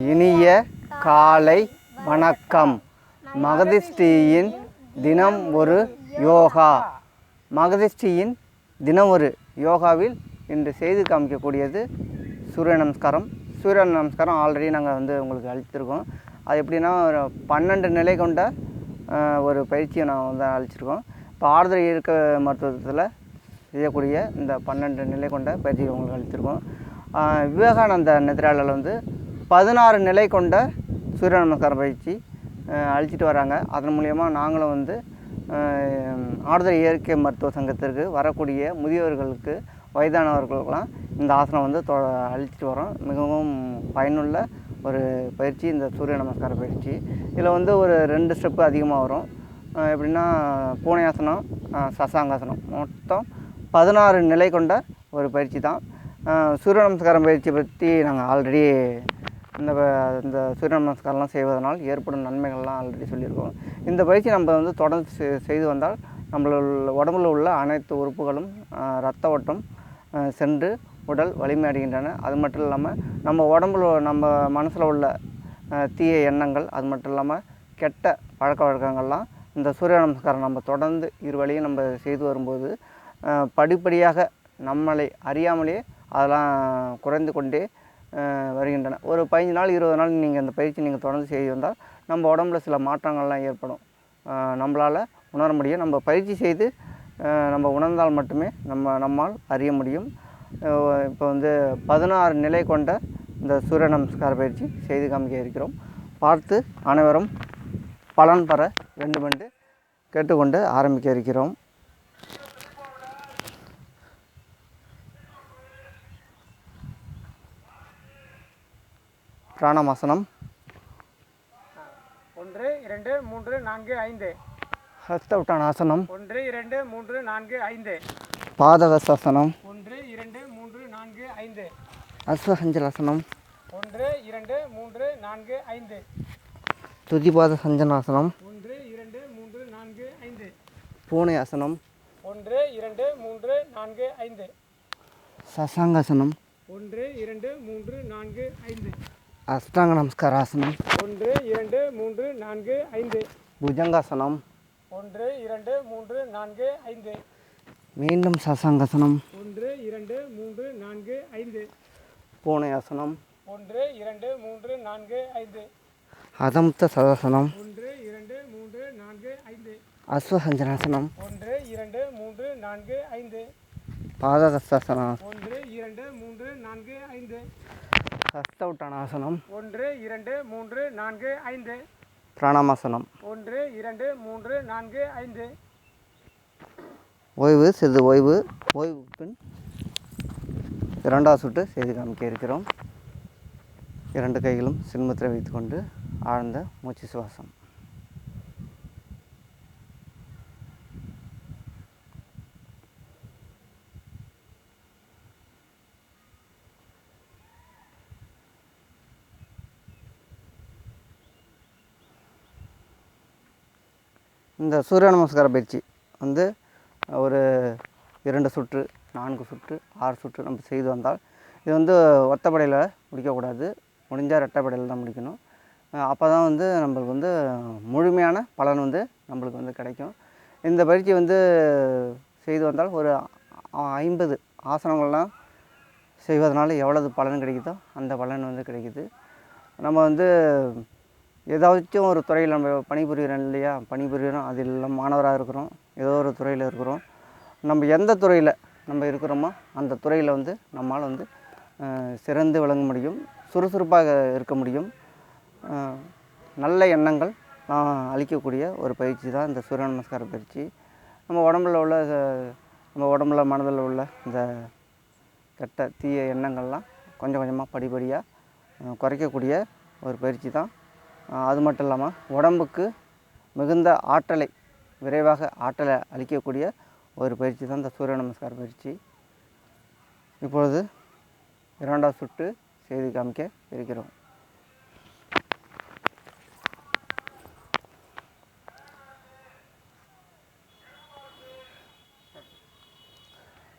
இனிய காலை வணக்கம். மகதிஷ்டியின் தினம் ஒரு யோகா. மகதிஷ்டியின் தினம் ஒரு யோகாவில் இன்று செய்து காமிக்கக்கூடியது சூரிய நமஸ்காரம். சூரிய நமஸ்காரம் ஆல்ரெடி நாங்கள் வந்து உங்களுக்கு அழிச்சிருக்கோம் அது எப்படின்னா ஒரு பன்னெண்டு நிலை கொண்ட ஒரு பயிற்சியை நான் வந்து அழிச்சிருக்கோம் இப்போ ஆறுதல் இருக்க மருத்துவத்தில் செய்யக்கூடிய இந்த பன்னெண்டு நிலை கொண்ட பயிற்சியை உங்களுக்கு அழிச்சிருக்கோம் விவேகானந்த நிதிராளில் வந்து பதினாறு நிலை கொண்ட சூரிய நமஸ்கார பயிற்சி அழிச்சிட்டு வராங்க. அதன் மூலயமா நாங்களும் வந்து ஆடுதல் இயற்கை மருத்துவ சங்கத்திற்கு வரக்கூடிய முதியவர்களுக்கு வயதானவர்களுக்கெல்லாம் இந்த ஆசனம் வந்து தொ அழிச்சிட்டு வரோம். மிகவும் பயனுள்ள ஒரு பயிற்சி இந்த சூரிய நமஸ்கார பயிற்சி. இதில் வந்து ஒரு ரெண்டு ஸ்டெப்பு அதிகமாக வரும். எப்படின்னா பூனையாசனம் சசாங்காசனம் மொத்தம் பதினாறு நிலை கொண்ட ஒரு பயிற்சி தான். சூரிய நமஸ்காரம் பயிற்சி பற்றி நாங்கள் ஆல்ரெடி இந்த அந்த இந்த சூரிய நமஸ்காரம்லாம் செய்வதனால் ஏற்படும் நன்மைகள்லாம் ஆல்ரெடி சொல்லியிருக்கோம். இந்த பயிற்சி நம்ம வந்து தொடர்ந்து செ- செய்து வந்தால் நம்மள உடம்புல உள்ள அனைத்து உறுப்புகளும் ரத்த ஓட்டம் சென்று உடல் வலிமை அடைகின்றன. அது மட்டும் இல்லாமல் நம்ம உடம்புல நம்ம மனசில் உள்ள தீய எண்ணங்கள் அது மட்டும் இல்லாமல் கெட்ட பழக்க வழக்கங்கள்லாம் இந்த சூரிய நமஸ்காரம் நம்ம தொடர்ந்து இரு வழியும் நம்ம செய்து வரும்போது படிப்படியாக நம்மளை அறியாமலே அதெல்லாம் குறைந்து கொண்டே வருகின்றன. ஒரு பதினஞ்சு நாள் இருபது நாள் நீங்கள் அந்த பயிற்சி நீங்கள் தொடர்ந்து செய்து வந்தால் நம்ம உடம்புல சில மாற்றங்கள்லாம் ஏற்படும். நம்மளால் உணர முடியும். நம்ம பயிற்சி செய்து நம்ம உணர்ந்தால் மட்டுமே நம்ம நம்மால் அறிய முடியும். இப்போ வந்து பதினாறு நிலை கொண்ட இந்த சூரிய நமஸ்கார பயிற்சி செய்து காமிக்க இருக்கிறோம். பார்த்து அனைவரும் பலன் பெற வேண்டுமென்று கேட்டுக்கொண்டு ஆரம்பிக்க இருக்கிறோம். பிராணமாசனம் ஒன்று இரண்டு மூன்று நான்கு ஐந்து. ஹஸ்தவுட்டானாசனம் ஒன்று இரண்டு மூன்று நான்கு ஐந்து. பாதகசாசனம் ஒன்று இரண்டு மூன்று நான்கு ஐந்து. அஸ்வசஞ்சலாசனம் ஒன்று இரண்டு மூன்று நான்கு ஐந்து. துதிபாத சஞ்சனாசனம் ஒன்று இரண்டு மூன்று நான்கு ஐந்து. பூனை ஆசனம் ஒன்று இரண்டு மூன்று நான்கு ஐந்து. சசாங்காசனம். ஒன்று இரண்டு மூன்று நான்கு ஐந்து. அஷ்டாங்க நமஸ்காராசனம். ஒன்று இரண்டு மூன்று நான்கு ஐந்து. புஜங்காசனம். ஒன்று இரண்டு மூன்று நான்கு ஐந்து. மீண்டும் சசாங்காசனம். ஒன்று இரண்டு மூன்று நான்கு ஐந்து. பூனை ஆசனம் ஒன்று இரண்டு மூன்று நான்கு ஐந்து. அதமுத்த சதாசனம். ஒன்று இரண்டு மூன்று நான்கு ஐந்து. அஸ்வசஞ்சனாசனம் ஒன்று இரண்டு மூன்று நான்கு ஐந்து. பாதகசாசனம் ஒன்று இரண்டு மூன்று நான்கு ஐந்து ஹஸ்தவுட்டானாசனம் ஒன்று இரண்டு மூன்று நான்கு ஐந்து. பிராணாமாசனம். ஒன்று இரண்டு மூன்று நான்கு ஐந்து. ஓய்வு சிறிது ஓய்வு ஓய்வு பின் இரண்டாவது சுற்று செய்து காமிக்க இருக்கிறோம். இரண்டு கைகளும் சின்முத்திரை வைத்துக்கொண்டு ஆழ்ந்த மூச்சு சுவாசம். இந்த சூரிய நமஸ்கார பயிற்சி வந்து ஒரு இரண்டு சுற்று நான்கு சுற்று ஆறு சுற்று நம்ம செய்து வந்தால் இது வந்து ஒத்தப்படையில் முடிக்கக்கூடாது. முடிஞ்சால் ரெட்டைப்படையில் தான் முடிக்கணும். அப்போ தான் வந்து நம்மளுக்கு வந்து முழுமையான பலன் வந்து நம்மளுக்கு வந்து கிடைக்கும். இந்த பயிற்சி வந்து செய்து வந்தால் ஒரு ஐம்பது ஆசனங்கள்லாம் செய்வதனால எவ்வளவு பலன் கிடைக்குதோ அந்த பலன் வந்து கிடைக்குது. நம்ம வந்து ஏதாச்சும் ஒரு துறையில் நம்ம பணிபுரிகிறோம் இல்லையா? பணிபுரிகிறோம். அது இல்லை மாணவராக இருக்கிறோம். ஏதோ ஒரு துறையில் இருக்கிறோம். நம்ம எந்த துறையில் நம்ம இருக்கிறோமோ அந்த துறையில் வந்து நம்மால் வந்து சிறந்து விளங்க முடியும். சுறுசுறுப்பாக இருக்க முடியும். நல்ல எண்ணங்கள் அஹ், அளிக்கக்கூடிய ஒரு பயிற்சி தான் இந்த சூரிய நமஸ்கார பயிற்சி. நம்ம உடம்புல உள்ள நம்ம உடம்புல மனதில் உள்ள இந்த கெட்ட தீய எண்ணங்கள்லாம் கொஞ்சம் கொஞ்சமாக படிப்படியாக குறைக்கக்கூடிய ஒரு பயிற்சி தான் அது மட்டும் இல்லாமல் உடம்புக்கு மிகுந்த ஆற்றலை விரைவாக ஆற்றலை அளிக்கக்கூடிய ஒரு பயிற்சி தான் இந்த சூரிய நமஸ்கார பயிற்சி. இப்பொழுது இரண்டாவது சுற்று செய்து காமிக்க இருக்கிறோம்.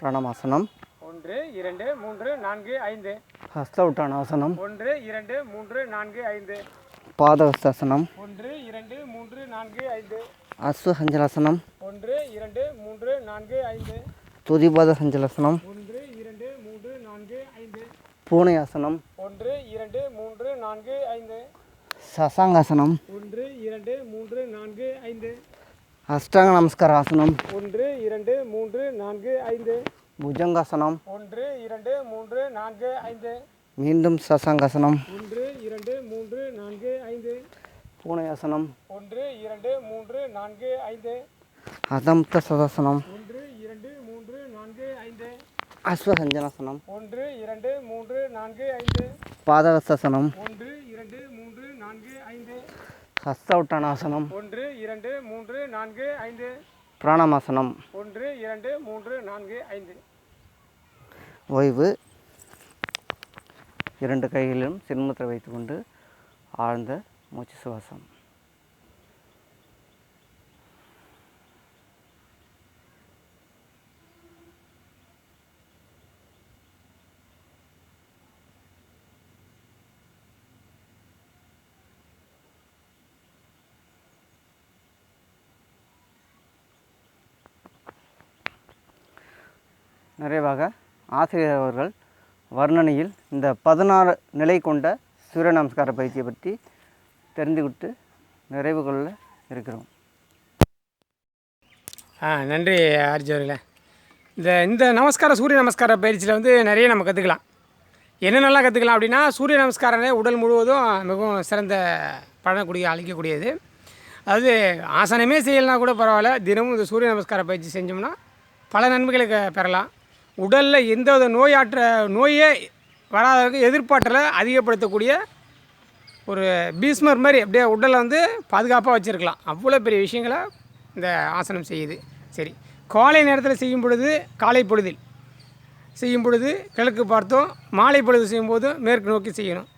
பிரணமாசனம். ஒன்று இரண்டு மூன்று நான்கு ஐந்து. ஹஸ்த உட்டானாசனம் ஒன்று இரண்டு மூன்று நான்கு ஐந்து. பாதஹஸ்தாசனம் ஒன்று இரண்டு மூன்று நான்கு ஐந்து. அஸ்வசஞ்சலாசனம் ஒன்று இரண்டு மூன்று நான்கு ஐந்து. துதிபாத சஞ்சலாசனம் ஒன்று இரண்டு மூன்று நான்கு ஐந்து. பூனையாசனம். ஒன்று இரண்டு மூன்று நான்கு ஐந்து. சசாங்காசனம். ஒன்று இரண்டு மூன்று நான்கு ஐந்து. அஷ்டாங்க நமஸ்கார ஆசனம் ஒன்று இரண்டு மூன்று நான்கு ஐந்து. புஜங்காசனம். ஒன்று இரண்டு மூன்று நான்கு ஐந்து. மீண்டும் சசாங்காசனம் ஒன்று இரண்டு மூன்று நான்கு ஐந்து. பூனையாசனம் ஒன்று இரண்டு மூன்று நான்கு ஐந்து. அதம்த சதாசனம். ஒன்று இரண்டு மூன்று நான்கு ஐந்து. அஸ்வசஞ்சனாசனம் ஒன்று இரண்டு மூன்று நான்கு ஐந்து. பாதகஸ்தாசனம் ஒன்று இரண்டு மூன்று நான்கு ஐந்து. ஹஸ்த உட்டானாசனம் ஒன்று இரண்டு மூன்று நான்கு ஐந்து. பிராணமாசனம். ஒன்று இரண்டு மூன்று நான்கு ஐந்து. ஓய்வு. இரண்டு கைகளிலும் சின்முத்திரை வைத்துக்கொண்டு ஆழ்ந்த மூச்சு சுவாசம். நிறைவாக ஆசிரியர் அவர்கள் வர்ணனையில் இந்த பதினாறு நிலை கொண்ட சூரிய நமஸ்கார பயிற்சியை பற்றி தெரிந்துவிட்டு நிறைவு கொள்ள இருக்கிறோம். ஆ நன்றி ஆர்ஜி இந்த இந்த நமஸ்கார சூரிய நமஸ்கார பயிற்சியில் வந்து நிறைய நம்ம கற்றுக்கலாம் என்னென்னலாம் கற்றுக்கலாம் அப்படின்னா சூரிய நமஸ்காரமே உடல் முழுவதும் மிகவும் சிறந்த பழனக்கூடிய அழிக்கக்கூடியது அதாவது ஆசனமே செய்யலைனா கூட பரவாயில்ல. தினமும் இந்த சூரிய நமஸ்கார பயிற்சி செஞ்சோம்னா பல நன்மைகளுக்கு பெறலாம். உடலில் எந்த வித நோயாற்ற நோயே வராதவருக்கு எதிர்ப்பாற்றலை அதிகப்படுத்தக்கூடிய ஒரு பீஸ்மர் மாதிரி அப்படியே உடலை வந்து பாதுகாப்பாக வச்சுருக்கலாம். அவ்வளோ பெரிய விஷயங்களை இந்த ஆசனம் செய்யுது. சரி காலை நேரத்தில் செய்யும் பொழுது காலை பொழுதில் செய்யும் பொழுது கிழக்கு பார்த்தோம் மாலை பொழுது செய்யும்போது மேற்கு நோக்கி செய்யணும்.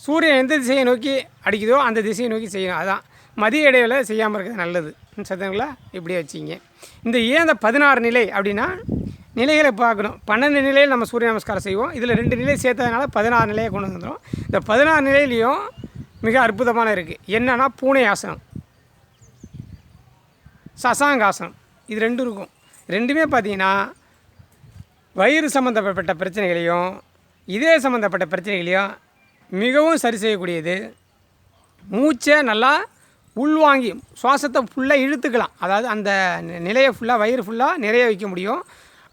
சூரியன் எந்த திசையை நோக்கி அடிக்குதோ அந்த திசையை நோக்கி செய்யணும். அதான் மதிய இடையில் செய்யாமல் இருக்கிறது நல்லது. சத்தங்களா இப்படியே வச்சிங்க இந்த ஏன் இந்த பதினாறு நிலை அப்படின்னா நிலைகளை பார்க்கணும். பன்னெண்டு நிலையில் நம்ம சூரிய நமஸ்காரம் செய்வோம். இதில் ரெண்டு நிலை சேர்த்ததுனால பதினாறு நிலையை கொண்டு வந்துடும் இந்த பதினாறு நிலையிலையும் மிக அற்புதமான இருக்குது என்னன்னா பூனை ஆசனம். சசாங்காசனம். இது ரெண்டும் இருக்கும். ரெண்டுமே பார்த்தீங்கன்னா வயிறு சம்மந்தப்பட்ட பிரச்சனைகளையும் இதே சம்மந்தப்பட்ட பிரச்சனைகளையும் மிகவும் சரி செய்யக்கூடியது. மூச்சை நல்லா உள்வாங்கி சுவாசத்தை ஃபுல்லாக இழுத்துக்கலாம். அதாவது அந்த நி- நிலையை ஃபுல்லாக வயிறு ஃபுல்லாக நிறைய வைக்க முடியும்.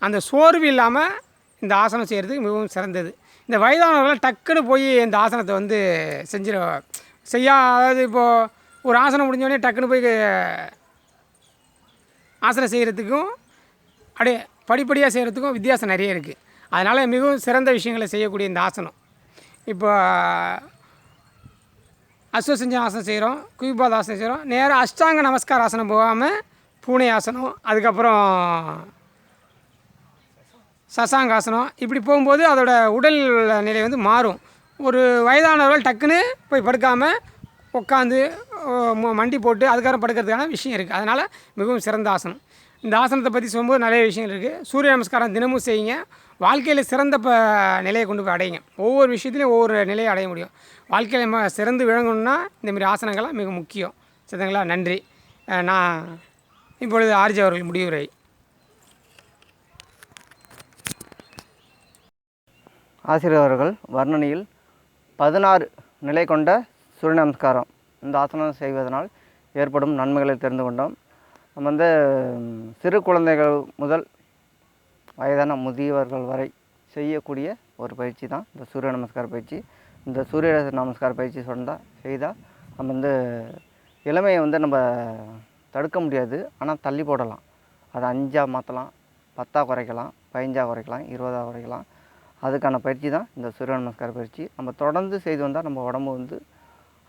அந்த சோர்வு இல்லாமல் இந்த ஆசனம் செய்கிறதுக்கு மிகவும் சிறந்தது. இந்த வயதானவர்கள் டக்குன்னு போய் இந்த ஆசனத்தை வந்து செஞ்சிட செய்யா அதாவது இப்போது ஒரு ஆசனம் முடிஞ்சோடனே டக்குன்னு போய் ஆசனம் செய்கிறதுக்கும் அப்படியே படிப்படியாக செய்கிறதுக்கும் வித்தியாசம் நிறைய இருக்குது அதனால் மிகவும் சிறந்த விஷயங்களை செய்யக்கூடிய இந்த ஆசனம். இப்போ அஸ்வசஞ்சன ஆசனம் செய்கிறோம் குவிபாத ஆசனம் செய்கிறோம் நேராக அஷ்டாங்க நமஸ்கார ஆசனம் போகாமல் பூனை ஆசனம் அதுக்கப்புறம் சசாங்காசனம். இப்படி போகும்போது அதோட உடல் நிலை வந்து மாறும். ஒரு வயதானவர்கள் டக்குன்னு போய் படுக்காமல் உட்காந்து மண்டி போட்டு அதுக்கப்புறம் படுக்கிறதுக்கான விஷயம் இருக்குது அதனால் மிகவும் சிறந்த ஆசனம். இந்த ஆசனத்தை பற்றி சொல்லும்போது நிறைய விஷயங்கள் இருக்குது சூரிய நமஸ்காரம் தினமும் செய்யுங்க. வாழ்க்கையில் சிறந்த ப நிலையை கொண்டு போய் அடையுங்க. ஒவ்வொரு விஷயத்துலையும் ஒவ்வொரு நிலையை அடைய முடியும். வாழ்க்கையில் நம்ம சிறந்து விளங்கணும்னா இந்தமாரி ஆசனங்கள்லாம் மிக முக்கியம். சரிங்களா? நன்றி. நான் இப்பொழுது ஆர்ஜி அவர்கள் முடிவுரை. ஆசிரியர் அவர்கள் வர்ணனையில் பதினாறு நிலை கொண்ட சூரிய நமஸ்காரம் இந்த ஆசனம் செய்வதனால் ஏற்படும் நன்மைகளை தெரிந்து கொண்டோம். நம்ம வந்து சிறு குழந்தைகள் முதல் வயதான முதியவர்கள் வரை செய்யக்கூடிய ஒரு பயிற்சி தான் இந்த சூரிய நமஸ்கார பயிற்சி. இந்த சூரிய நமஸ்கார பயிற்சி சொன்னால் செய்தால் நம்ம வந்து இளமையை வந்து நம்ம தடுக்க முடியாது. ஆனால் தள்ளி போடலாம். அதை அஞ்சாக மாற்றலாம் பத்தாக குறைக்கலாம் பதிஞ்சாக குறைக்கலாம் இருபதாக குறைக்கலாம். அதுக்கான பயிற்சி தான் இந்த சூரிய நமஸ்கார பயிற்சி. நம்ம தொடர்ந்து செய்து வந்தால் நம்ம உடம்பு வந்து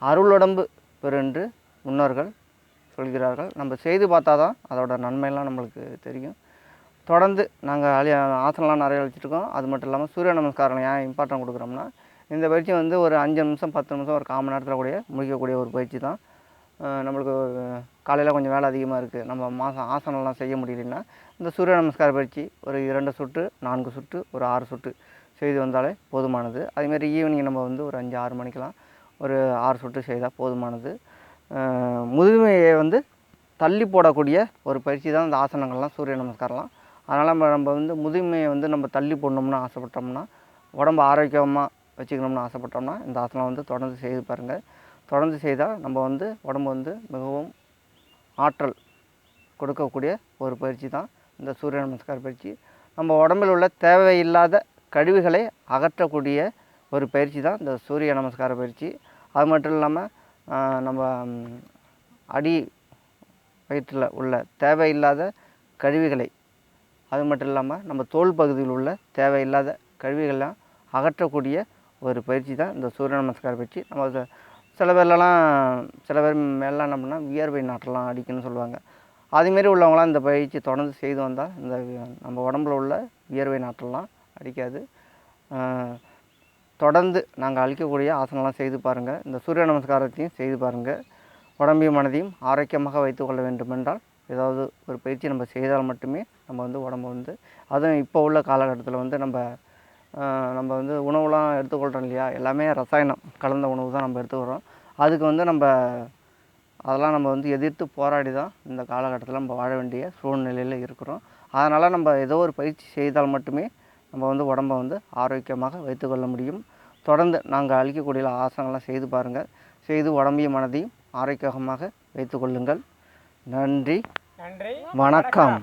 அருளுடம்பு பெருன்று முன்னோர்கள் சொல்கிறார்கள். நம்ம செய்து பார்த்தா தான் அதோட நன்மையெல்லாம் நம்மளுக்கு தெரியும். தொடர்ந்து நாங்கள் அழி ஆசனம்லாம் நிறைய வச்சுருக்கோம் அது மட்டும் இல்லாமல் சூரிய நமஸ்காரம் ஏன் இம்பார்ட்டன்ட் கொடுக்குறோம்னா இந்த பயிற்சி வந்து ஒரு அஞ்சு நிமிஷம் பத்து நிமிஷம் ஒரு காமன் நேரத்தில் கூட முடிக்கக்கூடிய ஒரு பயிற்சி தான். நம்மளுக்கு காலையில் கொஞ்சம் வேலை அதிகமாக இருக்குது நம்ம மாதம் ஆசனம்லாம் செய்ய முடியலன்னா இந்த சூரிய நமஸ்கார பயிற்சி ஒரு இரண்டு சுற்று நான்கு சுற்று ஒரு ஆறு சுற்று செய்து வந்தாலே போதுமானது. அதேமாதிரி ஈவினிங் நம்ம வந்து ஒரு அஞ்சு ஆறு மணிக்கெலாம் ஒரு ஆறு சுற்று செய்தால் போதுமானது. முதுமையை வந்து தள்ளி போடக்கூடிய ஒரு பயிற்சி தான் இந்த ஆசனங்கள்லாம் சூரிய நமஸ்காரம்லாம். அதனால் நம்ம நம்ம வந்து முதுமையை வந்து நம்ம தள்ளி போடணும்னு ஆசைப்பட்டோம்னா உடம்பு ஆரோக்கியமாக வச்சுக்கணும்னு ஆசைப்பட்டோம்னா இந்த ஆசனம் வந்து தொடர்ந்து செய்து பாருங்கள் தொடர்ந்து செய்தால் நம்ம வந்து உடம்பு வந்து மிகவும் ஆற்றல் கொடுக்கக்கூடிய ஒரு பயிற்சி தான் இந்த சூரிய நமஸ்கார பயிற்சி. நம்ம உடம்பில் உள்ள தேவையில்லாத கழிவுகளை அகற்றக்கூடிய ஒரு பயிற்சி தான் இந்த சூரிய நமஸ்கார பயிற்சி. அது மட்டும் இல்லாமல் நம்ம அடி வயிற்றில் உள்ள தேவையில்லாத கழிவுகளை அது மட்டும் இல்லாமல் நம்ம தோல் பகுதியில் உள்ள தேவையில்லாத கழிவுகள்லாம் அகற்றக்கூடிய ஒரு பயிற்சி தான் இந்த சூரிய நமஸ்கார பயிற்சி. நம்ம சில பேர்லலாம் சில பேர் மேலாம் என்ன பண்ணால் வியர்வை நாட்டெல்லாம் அடிக்குன்னு சொல்லுவாங்க. அதுமாரி உள்ளவங்களாம் இந்த பயிற்சி தொடர்ந்து செய்து வந்தால் இந்த நம்ம உடம்புல உள்ள வியர்வை நாட்டெல்லாம் அடிக்காது. தொடர்ந்து நாங்கள் அளிக்கக்கூடிய ஆசனம்லாம் செய்து பாருங்கள் இந்த சூரிய நமஸ்காரத்தையும் செய்து பாருங்கள் உடம்பையும் மனதையும் ஆரோக்கியமாக வைத்துக்கொள்ள வேண்டுமென்றால் ஏதாவது ஒரு பயிற்சி நம்ம செய்தால் மட்டுமே நம்ம வந்து உடம்பு வந்து அதுவும் இப்போ உள்ள காலகட்டத்தில் வந்து நம்ம நம்ம வந்து உணவுலாம் எடுத்துக்கொள்கிறோம் இல்லையா? எல்லாமே ரசாயனம் கலந்த உணவு தான் நம்ம எடுத்துக்கிறோம் அதுக்கு வந்து நம்ம அதெல்லாம் நம்ம வந்து எதிர்த்து போராடி தான் இந்த காலகட்டத்தில் நம்ம வாழ வேண்டிய சூழ்நிலையில் இருக்கிறோம். அதனால் நம்ம ஏதோ ஒரு பயிற்சி செய்தால் மட்டுமே நம்ம வந்து உடம்பை வந்து ஆரோக்கியமாக வைத்துக்கொள்ள முடியும். தொடர்ந்து நாங்கள் அளிக்கக்கூடிய ஆசனங்கள்லாம் செய்து பாருங்கள் செய்து உடம்பையும் மனதையும் ஆரோக்கியமாக வைத்துக்கொள்ளுங்கள். நன்றி. நன்றி. வணக்கம்.